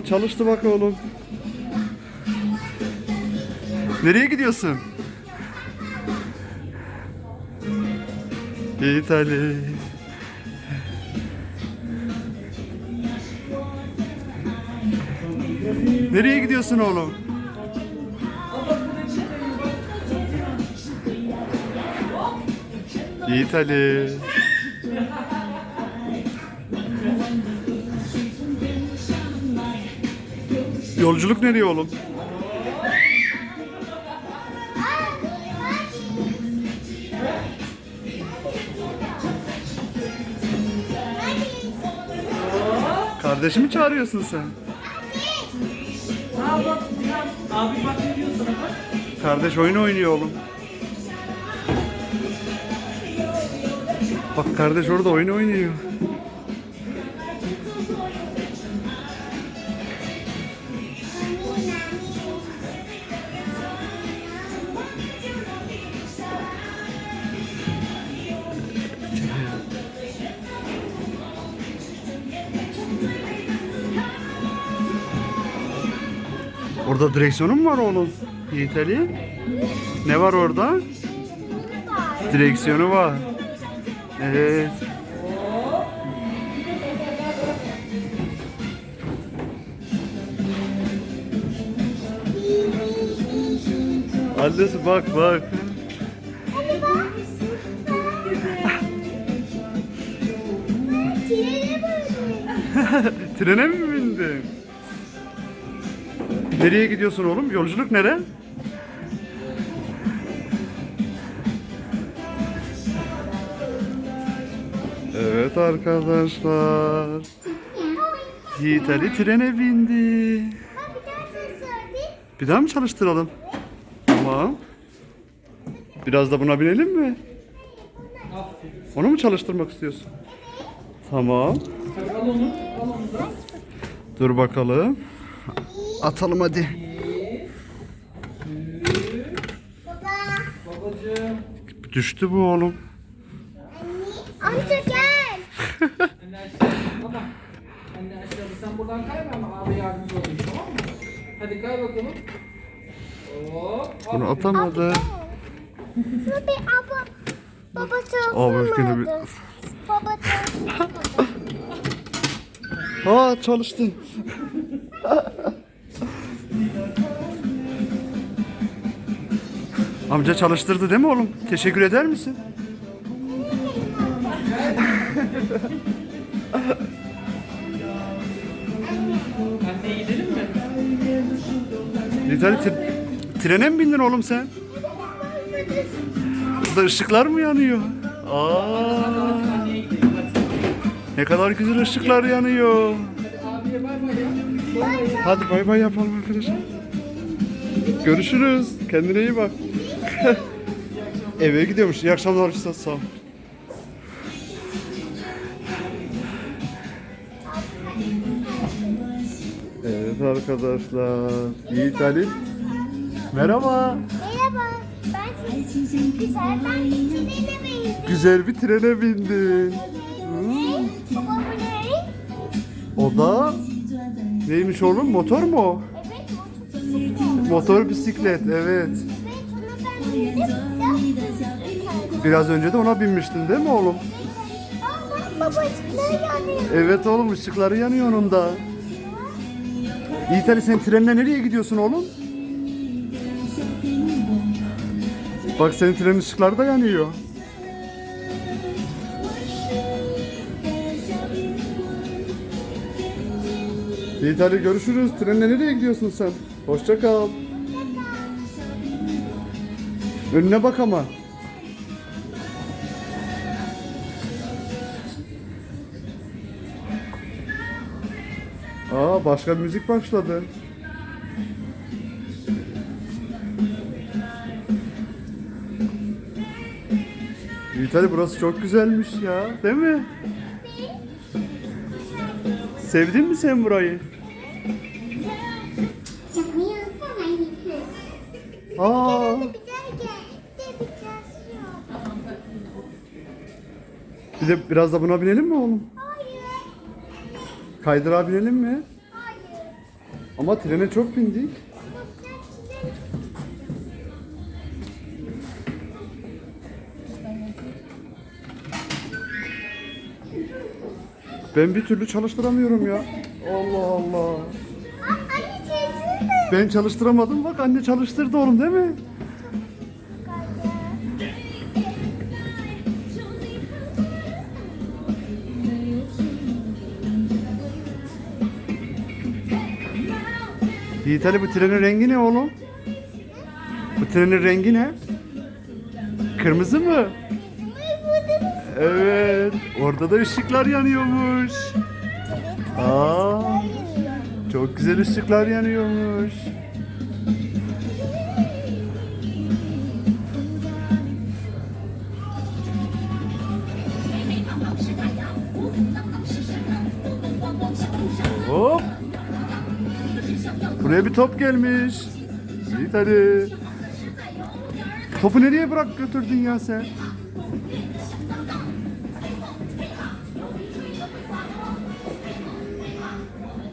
Çalıştı bak oğlum. Nereye gidiyorsun? İtali. Nereye gidiyorsun oğlum? İtali. Yolculuk nereye oğlum? Kardeşimi çağırıyorsun sen. Kardeş oyun oynuyor oğlum. Bak kardeş orada oyun oynuyor. Orada direksiyonun mu var oğlum? Yiğit Ali. Ne var orada? Direksiyonu var. Evet. Annesi bak bak. Trene mi bindin? Nereye gidiyorsun oğlum? Yolculuk nere? Evet arkadaşlar. Yiğit Ali trene bindi. Bir daha mı çalıştıralım? Tamam. Biraz da buna binelim mi? Onu mu çalıştırmak istiyorsun? Tamam. Dur bakalım. Atalım hadi. Babacığım. Düştü bu oğlum. Amca gel. Anne aşağıda ama. Anne aşağıda sen buradan kayma ama abi yardımcı olayım tamam mı? Hadi kay bakalım. Hop. Bunu atamadı. Şunu bir abla. Baba Abi yine bir... çalıştırmadı. Baba çalıştırmadı. Aa çalıştı. Amca çalıştırdı değil mi oğlum? Teşekkür eder misin? Anne gidelim tre- trene mi bindin oğlum sen? Burada ışıklar mı yanıyor? Aa, ne kadar güzel ışıklar yanıyor. Hadi bay bay yapalım arkadaşlar. Görüşürüz. Kendine iyi bak. Eve gidiyormuş. İyi akşamlar Üstad sağ ol. Evet arkadaşlar. Yiğit Ali. Merhaba. Merhaba. Ben sizin güzel ben trene bindim. Güzel bir trene bindin. O da neymiş oğlum? Motor mu o? Evet. Motor bisiklet. Evet. Evet ona ben bindim. Biraz önce de ona binmiştin değil mi oğlum? Aa bak babacıklar yanıyor. Evet oğlum ışıkları yanıyor onun da. Yiğit Ali sen trenle nereye gidiyorsun oğlum? Bak senin trenin ışıkları da yanıyor. Yiğit Ali görüşürüz. Trenle nereye gidiyorsun sen? Hoşça kal. Önüne bak ama. Aa başka bir müzik başladı. Yiğit Ali burası çok güzelmiş ya, değil mi? Sevdin mi sen burayı? Aa, Bir de biraz da buna binelim mi oğlum? Hayır. Kaydırağa binelim mi? Hayır. Ama trene çok bindik. Ben bir türlü çalıştıramıyorum ya. Ben çalıştıramadım bak anne çalıştırdı oğlum değil mi? Yiğit bu trenin rengi ne oğlum? Bu trenin rengi ne? Kırmızı mı? Evet. Orada da ışıklar yanıyormuş. Aa, çok güzel ışıklar yanıyormuş. Hop. Buraya bir top gelmiş. Yiğit Ali. Topu nereye bırak götürdün ya sen?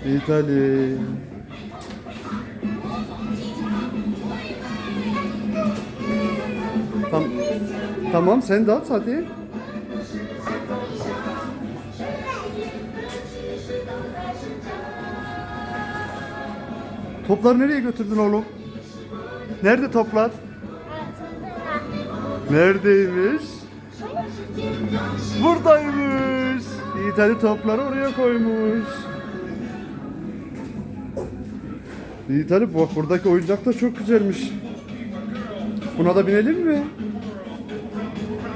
Yiğit Ali. Tam, tamam sen de at hadi. Topları nereye götürdün oğlum? Nerede toplar? Neredeymiş? Buradaymış. Yiğit Ali topları oraya koymuş. Yiğit Ali bak buradaki oyuncak da çok güzelmiş. Buna da binelim mi?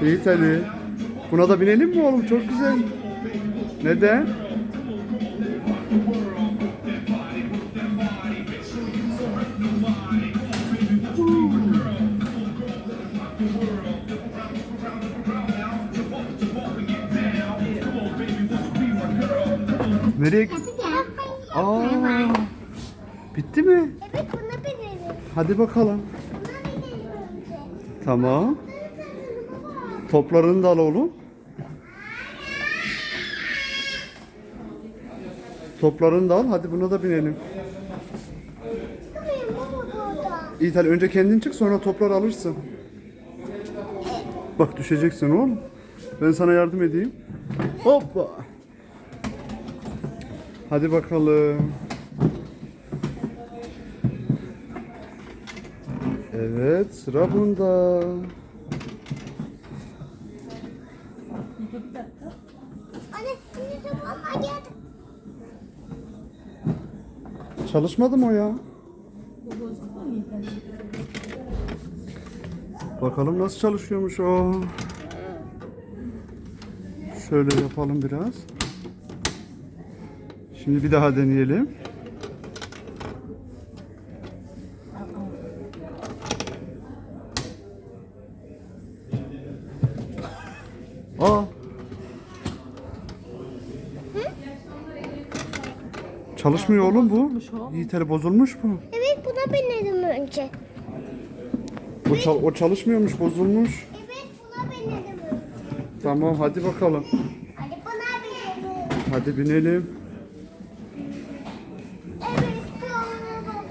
Yiğit Ali. Buna da binelim mi oğlum? Çok güzel. Neden? Nereye? Aa, bitti mi? Evet buna binelim. Hadi bakalım. Buna binelim önce. Tamam. Toplarını da al oğlum. Toplarını da al. Hadi buna da binelim. İyi hadi önce kendin çık sonra toplar alırsın. Bak düşeceksin oğlum. Ben sana yardım edeyim. Hoppa. Hadi bakalım. Evet sıra bunda. Anne şimdi zamanlar geldi. Çalışmadı mı o ya? Bakalım nasıl çalışıyormuş o. Şöyle yapalım biraz. Şimdi bir daha deneyelim. Aa. Çalışmıyor oğlum bu. Yiğiteli bozulmuş bu. Evet buna binelim önce. O, çal- o çalışmıyormuş, bozulmuş. Evet buna binelim önce. Tamam hadi bakalım. Hadi buna binelim. Hadi binelim. Evet sonra da.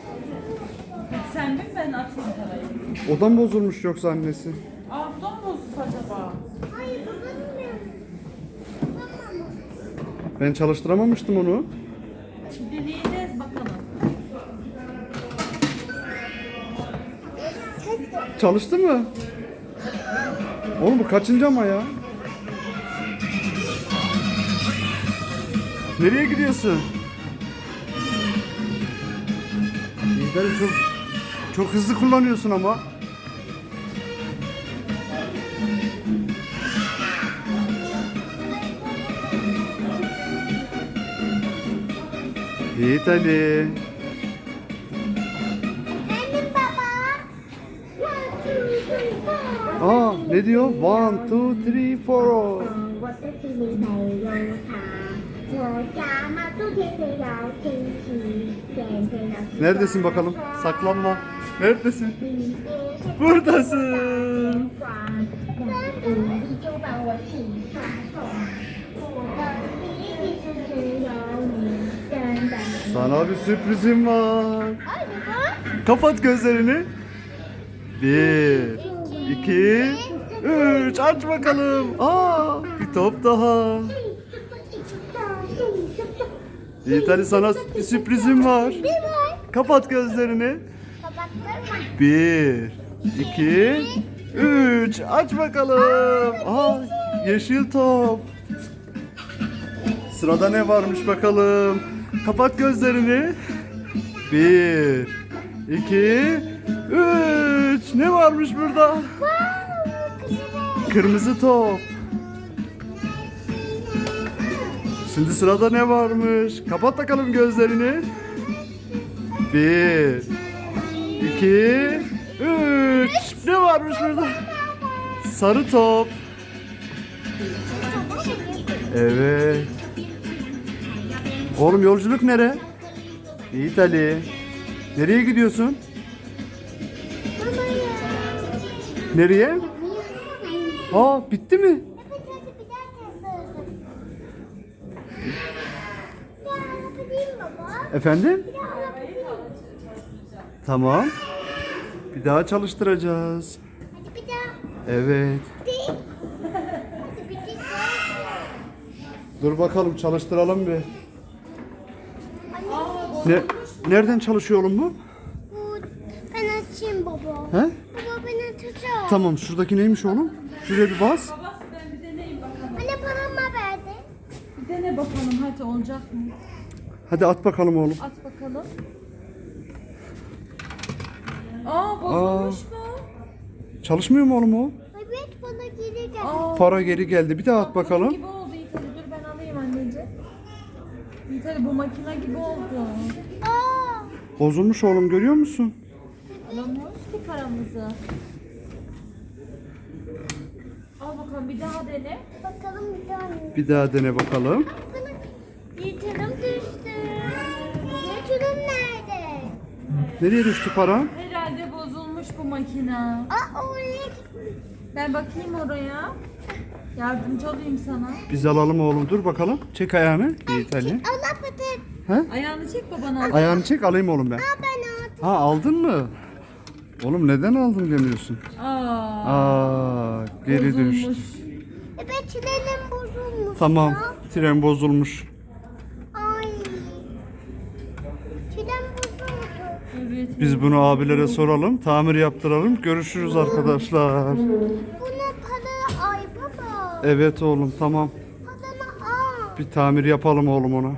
Sen bin ben atayım parayı. Odan bozulmuş yoksa annesi. Aa bu da mı bozuk acaba? Hayır buna binelim. Tamam. Ben çalıştıramamıştım onu. Deneyeceğiz bakalım. Çalıştı mı? Oğlum bu kaçıncı ama ya? Nereye gidiyorsun? İyi çok çok hızlı kullanıyorsun ama. Yiğit Ali. Efendim baba. One, two, three, four. Aa ne diyor? One, two, three, four. 我的心里没有他，我家嘛昨天飞到天气，天天要 Neredesin bakalım? Saklanma. Neredesin? Buradasın. 那你就帮我洗 Sana bir sürprizim var. Kapat gözlerini. Bir, iki, üç. Aç bakalım. Aa, bir top daha. Yiğit sana bir sürprizim var. Kapat gözlerini. Bir, iki, üç. Aç bakalım. Aa, yeşil top. Sırada ne varmış bakalım. Kapat gözlerini. Bir, iki, üç. Ne varmış burada? Kırmızı top. Şimdi sırada ne varmış? Kapat bakalım gözlerini. Bir, iki, üç. Ne varmış burada? Sarı top. Evet. Oğlum yolculuk nere? Yiğit. Nereye gidiyorsun? Nereye? Aa bitti mi? Efendim? Tamam. Bir daha çalıştıracağız. Hadi bir daha. Evet. Dur bakalım çalıştıralım bir. Ne, nereden çalışıyor oğlum bu? bu ben açayım baba. He? Baba ben açacağım. Tamam şuradaki neymiş oğlum? Şuraya bir bas. Babası ben bir deneyeyim bakalım. Anne paramı verdi. Bir dene bakalım hadi olacak mı? Hadi at bakalım oğlum. At bakalım. Aa bozulmuş mu? Çalışmıyor mu oğlum o? Evet bana geri geldi. Aa, Para geri geldi. Bir daha at bakalım. gibi oldu İtali. Dur ben alayım anneciğim. İtali bu makine gibi oldu. Aa. Bozulmuş oğlum görüyor musun? Alamıyoruz ki paramızı. Al bakalım bir daha dene. Bakalım bir tane. Bir daha dene bakalım. Yatırım düştü. Yatırım nerede? Nereye düştü para? Herhalde bozulmuş bu makine. Aa oraya gitmiş. Ben bakayım oraya. Yardımcı olayım sana. Biz alalım oğlum. Dur bakalım. Çek ayağını. Yiğit Ali. He? Ayağını çek babana. Ayağını çek alayım oğlum ben. Aa ben aldım. Ha aldın mı? Oğlum neden aldın demiyorsun? Aa, Aa geri bozulmuş. düştü. Evet trenim bozulmuş Tamam. ya. Tren bozulmuş. Ay. Tren bozuldu. Evet. Biz bunu abilere soralım. Tamir yaptıralım. Görüşürüz arkadaşlar. Buna para ay baba. Evet oğlum tamam. Paranı al. Bir tamir yapalım oğlum ona.